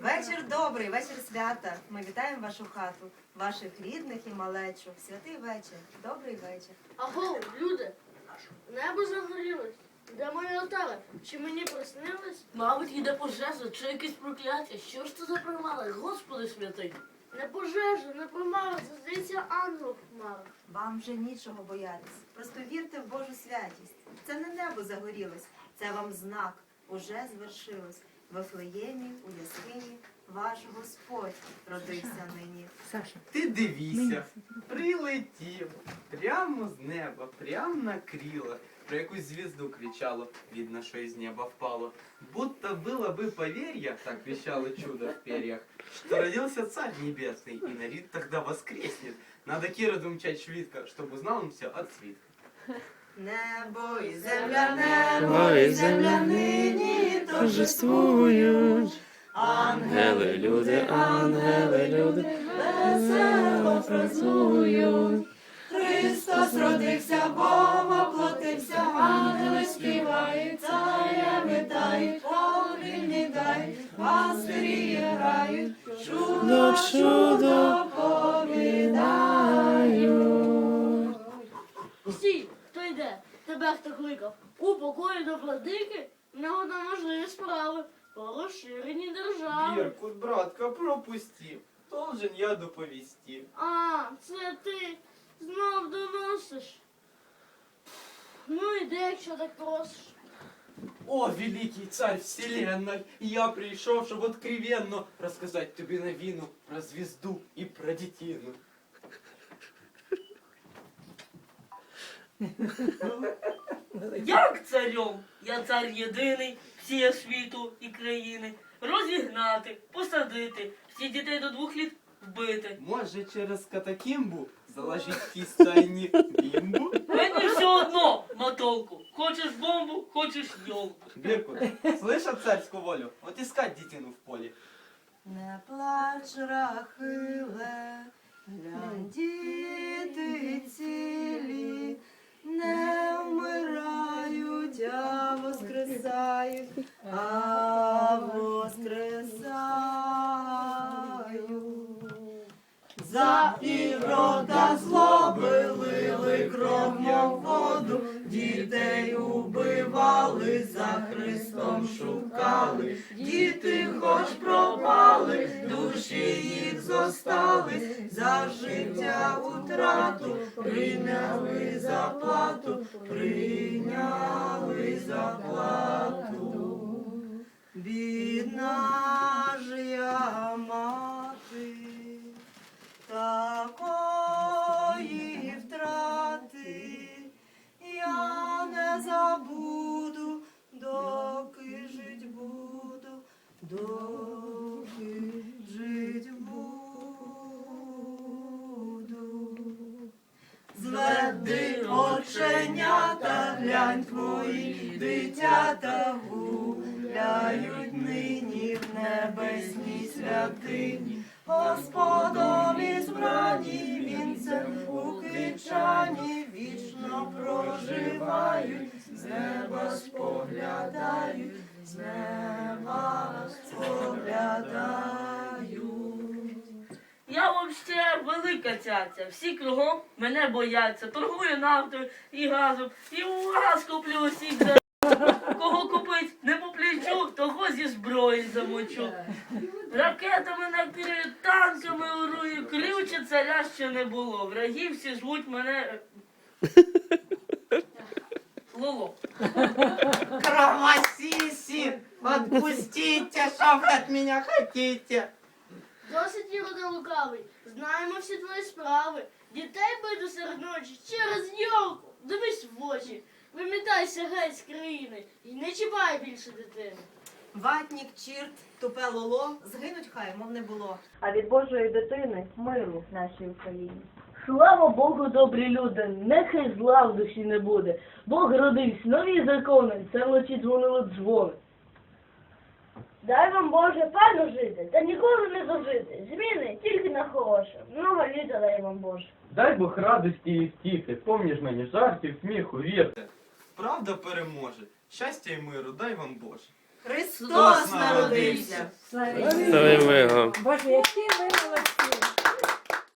Вечір добрий, вечір свята. Ми вітаємо вашу хату, ваших рідних і малечу. Святий вечір, добрий вечір. Аго, люди, небо загорілось. Де мої отари? Чи мені приснилось? Мабуть, йде пожежа чи якесь прокляття. Що ж це за примали? Господи святий. Не пожежа, не примара, це здається ангел в. Вам вже нічого боятись. Просто вірте в Божу святість. Це не небо загорілось, це вам знак. Уже звершилось. В Вифлеємі, у яскині, ваш Господь родився нині. Ти дивіться, прилетів прямо з неба, прямо на крилах. Про якусь звізду кричало, видно, що із неба впало. Будто было бы поверье, так вещало чудо в перьях, что родился Царь Небесный, и Нарид тогда воскреснет. Надо Кироду мчать швидко, чтобы узнал он все от свитка. Небо і земля, небо і земля нині торжествують. Ангели, люди, ангели, люди, весело фразують. Христос родився, Бог воплотився, ангели співають, царя вітають, повільні дай, пастирі грають, чудо, чудо йде? Тебе хто кликав? У покої до владики? Там можливі справи по розширенні держави. Беркут, братка, пропусти. Должен я доповести. А, це ти знов доносиш. Ну іди, якщо так просиш. О, великий царь вселенной, я пришел, чтобы откровенно рассказать тебе новину про звезду и про детину. Як царем? Я цар єдиний, всія світу і країни. Розігнати, посадити, всіх дітей до двох літ вбити. Может, через катакимбу заложить в кистайне бимбу? Мені все одно, мотолку. Хочеш бомбу, хочеш йолку. Беркут, слышат царскую волю? Вот искать детину в поле. Не плач, Рахиле, глянь, За ірода злобили кров, мов воду, дітей убивали, за Христом шукали, діти хоч пропали, душі їх зостали, за життя утрату, прийняли заплату, прийняли заплату. Бідна Оченята, глянь твої дитята гуляють нині в небесній святині. Господові збрані вінцем у кичані вічно проживають, з неба споглядають, з неба споглядають. Я вообще велика цяця. Всі кругом мене бояться. Торгую нафтою і газом. І у газ куплю усіх за кого купить не по плечу, того зі зброї замочу. Ракетами накрию, танками урую, ключа царя ще не було. Враги всі звуть мене. Лоло. Кровосиси, отпустите, что вы от меня хотите? Досить Ірода лукавий, знаємо всі твої справи. Дітей бити серед ночі через йолку. Дивись в очі. Вимітайся геть з країни і не чіпай більше дитини. Ватнік, чірт, тупе лоло, згинуть хай, мов не було. а від Божої дитини миру нашій Україні. Слава Богу, добрі люди, нехай зла в душі не буде. Бог родився, нові закони, це вночі дзвонили дзвони. Дай вам Боже пану жити, та ніколи не дожити. Зміни тільки на хороше. Много літа дай вам Боже. Дай Бог радості і втіхи, помніж мені жартів, сміху, вірте. Правда переможе, щастя і миру, дай вам Боже. Христос народився! Слава. Боже, які ви молодці!